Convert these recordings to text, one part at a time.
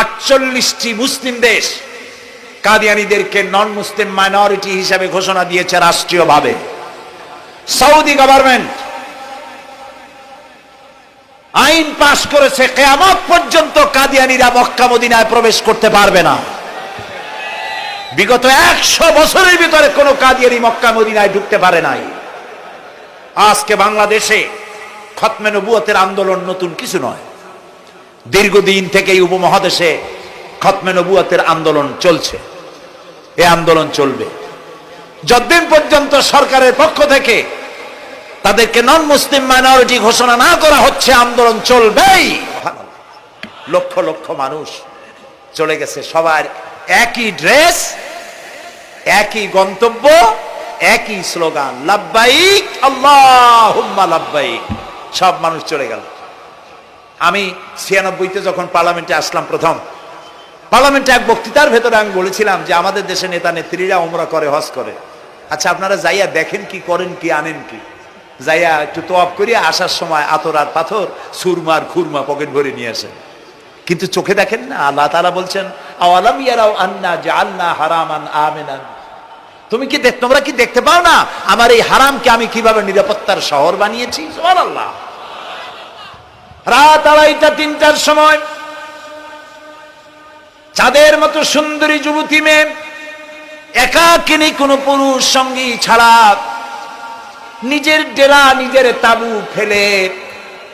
আটচল্লিশটি মুসলিম দেশ কাদিয়ানিদেরকে নন মুসলিম মাইনরিটি হিসাবে ঘোষণা দিয়েছে রাষ্ট্রীয়ভাবে। সৌদি গভর্নমেন্ট আইন পাশ করেছে, কেয়ামত পর্যন্ত কাদিয়ানিরা মক্কা মদিনায় প্রবেশ করতে পারবে না। বিগত একশো বছরের ভিতরে কোনো কাদিয়ানি মক্কা মদিনায় ঢুকতে পারে নাই। আজকে বাংলাদেশে খতমে নবুয়তের আন্দোলন নতুন কিছু নয়। দীর্ঘদিন থেকে এই উপমহাদেশে খতমে নবুয়তের আন্দোলন চলছে। এই আন্দোলন চলবে। যতদিন পর্যন্ত সরকারের পক্ষ থেকে তাদেরকে নন মুসলিম মাইনরিটি ঘোষণা না করা হচ্ছে, আন্দোলন চলবেই। লক্ষ লক্ষ মানুষ চলে গেছে। সবার একই ড্রেস, একই গন্তব্য, একই স্লোগান, লাব্বাইক আল্লাহ লাব্বাইক। সব মানুষ চলে গেল। আমি ছিয়ানব্বইতে যখন পার্লামেন্টে আসলাম প্রথম, পার্লামেন্টে এক বক্তৃতার ভেতরে আমি বলেছিলাম যে আমাদের দেশে নেতা নেত্রীরা ওমরা করে, হজ করে। আচ্ছা আপনারা যাইয়া দেখেন কি, করেন কি, আনেন কি? যাইয়া একটু তোয়াব করিয়া আসার সময় আতর আর পাথর সুরমার খুরমা পকেট ভরে নিয়ে আসেন। কিন্তু চোখে দেখেন না, আল্লাহ তারা বলছেন, আওয়ালাম ইয়ারাও আন্না যে আল্লাহ হারামান আমেনান? তুমি কি দেখ তোমরা কি দেখতে পাও না, আমার এই হারামকে আমি কীভাবে নিরাপত্তার শহর বানিয়েছি? আল্লাহ রাত আড়াইটা, তিনটার সময় চাঁদের মতো সুন্দরী যুবতী মেয়ে, একাকিনি কোনো পুরুষ সঙ্গী ছাড়া নিজের ডেরা, নিজের তাবু ফেলে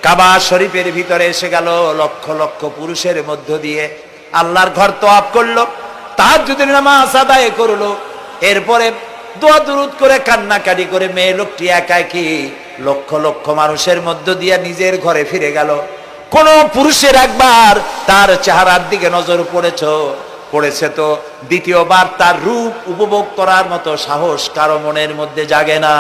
কাবা শরীফের ভিতরে এসে গেল লক্ষ লক্ষ পুরুষের মধ্য দিয়ে। আল্লাহর ঘর তো আপ করল তার যদি নামাজ আদায় করল। এরপরে দোয়া দুরুদ করে, কান্নাকাটি করে মেয়ে লোকটি একা কি লক্ষ লক্ষ মানুষের মধ্য দিয়ে নিজের ঘরে ফিরে গেল। কোন পুরুষের একবার তার চেহারার দিকে নজর পড়েছ। পড়েছে তো দ্বিতীয়বার তার রূপ উপভোগ করার মতো সাহস কারও মনের মধ্যে জাগে না।